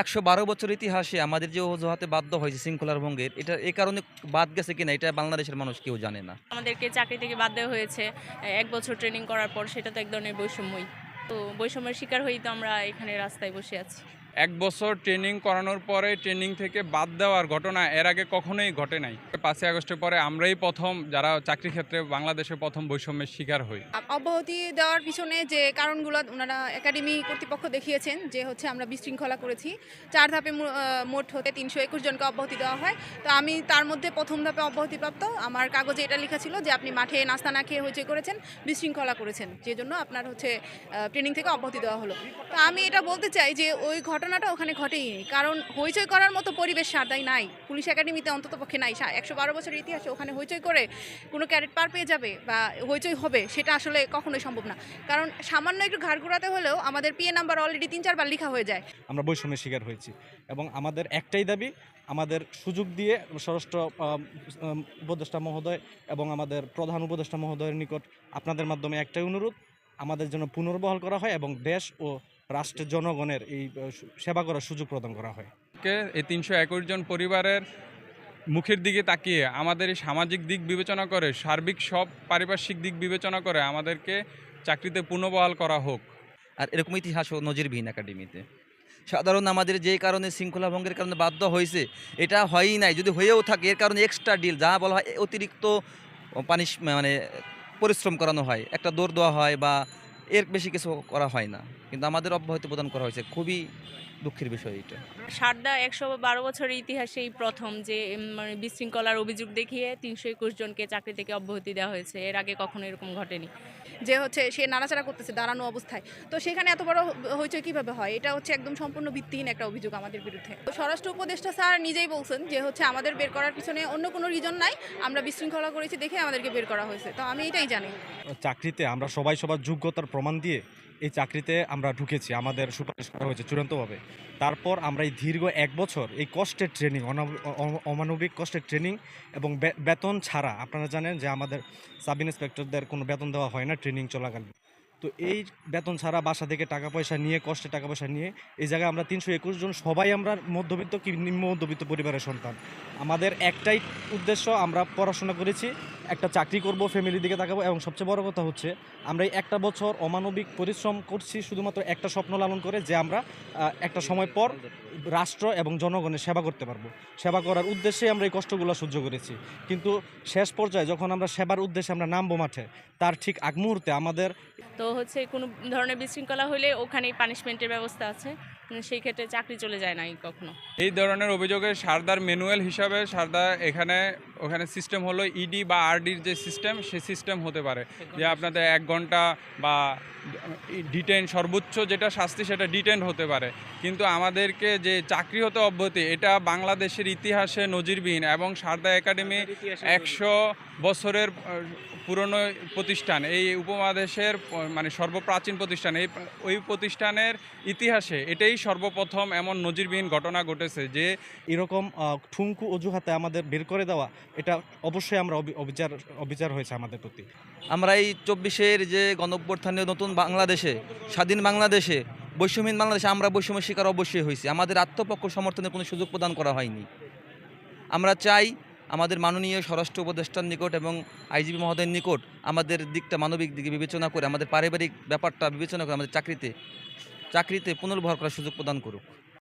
একশো বারো বছর ইতিহাসে আমাদের যে অজুহাতে বাধ্য হয়েছে শৃঙ্খলার ভঙ্গের, এটা এ কারণে বাদ গেছে কিনা এটা বাংলাদেশের মানুষ কেউ জানে না। আমাদেরকে চাকরি থেকে বাদ দেওয়া হয়েছে, এক বছর ট্রেনিং করার পর সেটা তো এক ধরনের বৈষম্যই। তো বৈষম্যের শিকার হয়েই তো আমরা এখানে রাস্তায় বসে আছি। এক বছর ট্রেনিং করানোর পরে ট্রেনিং থেকে বাদ দেওয়ার ঘটনা এর আগে কখনোই ঘটে নাই। পাঁচই আগস্টের পরে আমরাই প্রথম, যারা চাকরি ক্ষেত্রে বাংলাদেশে প্রথম বৈষম্যের শিকার হই। অব্যাহতি দেওয়ার পিছনে যে কারণগুলো ওনারা একাডেমি কর্তৃপক্ষ দেখিয়েছেন, যে হচ্ছে আমরা বিশৃঙ্খলা করেছি। চার ধাপে মোট হতে তিনশো একুশ জনকে অব্যাহতি দেওয়া হয়। তো আমি তার মধ্যে প্রথম ধাপে অব্যাহতিপ্রাপ্ত। আমার কাগজে এটা লেখা ছিল যে আপনি মাঠে নাস্তা না খেয়ে হইচই করেছেন, বিশৃঙ্খলা করেছেন। যে জন্য আপনার হচ্ছে ট্রেনিং থেকে অব্যাহতি দেওয়া হলো। তো আমি এটা বলতে চাই যে ওই ঘটনাটা ওখানে ঘটেইনি কারণ হইচই করার মতো পরিবেশ সাদাই নাই। পুলিশ একাডেমিতে অন্তত পক্ষে নাই। একশো বারো বছরের ইতিহাসে ওখানে হইচই করে কোনো ক্যারেট পার পেয়ে যাবে বা হইচই হবে, সেটা আসলে কখনোই সম্ভব না। কারণ সামান্য একটু ঘাড় ঘোরাতে হলেও আমাদের পিএ নাম্বার অলরেডি তিন চারবার লেখা হয়ে যায়। আমরা বৈষম্যের শিকার হয়েছি। এবং আমাদের একটাই দাবি, আমাদের সুযোগ দিয়ে স্বরাষ্ট্র উপদেষ্টা মহোদয় এবং আমাদের প্রধান উপদেষ্টা মহোদয়ের নিকট আপনাদের মাধ্যমে একটাই অনুরোধ, আমাদের জন্য পুনর্বহাল করা হয় এবং দেশ ও রাষ্ট্রের জনগণের এই সেবা করার সুযোগ প্রদান করা হয়। কে এই তিনশো একুশ জন পরিবারের মুখের দিকে তাকিয়ে আমাদের এই সামাজিক দিক বিবেচনা করে সার্বিক সব পারিপার্শ্বিক দিক বিবেচনা করে আমাদেরকে চাকরিতে পুনর্বহাল করা হোক। আর এরকম ইতিহাস ও নজিরবিহীন একাডেমিতে। সাধারণ আমাদের যে কারণে শৃঙ্খলা ভঙ্গের কারণে বাধ্য হয়েছে এটা হয়ই নাই। যদি হয়েও থাকে এর কারণে এক্সট্রা ডিল যা বলা হয় অতিরিক্ত পানিশ মানে পরিশ্রম করানো হয় একটা দৌড় দেওয়া হয় বা এর বেশি কিছু করা হয় না। কিন্তু আমাদের অব্যাহতি প্রদান করা হয়েছে। খুবই দুঃখের বিষয় এটা। সারদা একশো বারো বছরের ইতিহাসেই প্রথম যে মানে বিশৃঙ্খলার অভিযোগ দেখিয়ে তিনশো একুশ জনকে চাকরি থেকে অব্যাহতি দেওয়া হয়েছে। এর আগে কখনো এরকম ঘটেনি। যে হচ্ছে সে নাড়াচাড়া করতেছে দাঁড়ানো অবস্থায়। তো সেখানে এত বড় হইচই কীভাবে হয়? এটা হচ্ছে একদম সম্পূর্ণ ভিত্তিহীন একটা অভিযোগ আমাদের বিরুদ্ধে। তো স্বরাষ্ট্র উপদেষ্টা স্যার নিজেই বলছেন যে হচ্ছে আমাদের বের করার পিছনে অন্য কোনো রিজন নাই। আমরা বিশৃঙ্খলা করেছি দেখে আমাদেরকে বের করা হয়েছে। তো আমি এটাই জানি। চাকরিতে আমরা সবাই সবার যোগ্যতার প্রমাণ দিয়ে এই চাকরিতে আমরা ঢুকেছি, আমাদের সুপারিশ করা হয়েছে চূড়ান্তভাবে। তারপর আমরা এই দীর্ঘ এক বছর এই কষ্টের ট্রেনিং অমানবিক কষ্টের ট্রেনিং এবং বেতন ছাড়া, আপনারা জানেন যে আমাদের সাব ইন্সপেক্টরদের কোনো বেতন দেওয়া হয় না ট্রেনিং চলাকালীন। তো এই বেতন ছাড়া বাসা থেকে টাকা পয়সা নিয়ে কষ্টে টাকা পয়সা নিয়ে এই জায়গায় আমরা তিনশো একুশ জন সবাই আমরা মধ্যবিত্ত কি নিম্ন মধ্যবিত্ত পরিবারের সন্তান। আমাদের একটাই উদ্দেশ্য আমরা পড়াশোনা করেছি একটা চাকরি করব ফ্যামিলির দিকে তাকাবো এবং সবচেয়ে বড় কথা হচ্ছে, আমরা এই একটা বছর অমানবিক পরিশ্রম করছি শুধুমাত্র একটা স্বপ্ন লালন করে যে আমরা একটা সময় পর রাষ্ট্র এবং জনগণের সেবা করতে পারব। সেবা করার উদ্দেশ্যে আমরা এই কষ্টগুলো সহ্য করেছি। কিন্তু শেষ পর্যায়ে যখন আমরা সেবার উদ্দেশ্যে আমরা নামবো মাঠে, তার ঠিক আগ মুহূর্তে আমাদের তো হচ্ছে কোনো ধরনের বিশৃঙ্খলা হলে ওখানেই পানিশমেন্টের ব্যবস্থা আছে? সেই ক্ষেত্রে চাকরি চলে যায় না কখনো? এই ধরনের অভিযোগে সারদার ম্যানুয়াল হিসাবে সারদা এখানে ওখানে সিস্টেম হলো ইডি বা আরডির যে সিস্টেম সে সিস্টেম হতে পারে। যে আপনাদের এক ঘণ্টা বা ডিটেন সর্বোচ্চ যেটা শাস্তি সেটা ডিটেন হতে পারে। কিন্তু আমাদেরকে যে চাকরি হতে অব্যাহতি এটা বাংলাদেশের ইতিহাসে নজিরবিহীন এবং সারদা একাডেমি একশো বছরের পুরনো প্রতিষ্ঠান, এই উপমহাদেশের মানে সর্বপ্রাচীন প্রতিষ্ঠান, এই, ওই প্রতিষ্ঠানের ইতিহাসে এটাই সর্বপ্রথম এমন নজিরবিহীন ঘটনা ঘটেছে যে এরকম ঠুনকু অজুহাতে আমাদের বের করে দেওয়া, এটা অবশ্যই আমরা অবিচার অবিচার হয়েছে আমাদের প্রতি। আমরা এই চব্বিশের যে গণঅভ্যুত্থানের নতুন বাংলাদেশে, স্বাধীন বাংলাদেশে, বৈষম্যহীন বাংলাদেশে আমরা বৈষম্যের শিকার অবশ্যই হয়েছি। আমাদের আত্মপক্ষ সমর্থনের কোনো সুযোগ প্রদান করা হয়নি। আমরা চাই আমাদের মাননীয় স্বরাষ্ট্র উপদেষ্টার নিকট এবং আইজিপি মহোদয়ের নিকট আমাদের দিকটা মানবিক দিকে বিবেচনা করে, আমাদের পারিবারিক ব্যাপারটা বিবেচনা করে আমাদের চাকরিতে চাকরিতে পুনর্বহার করার সুযোগ প্রদান করুক।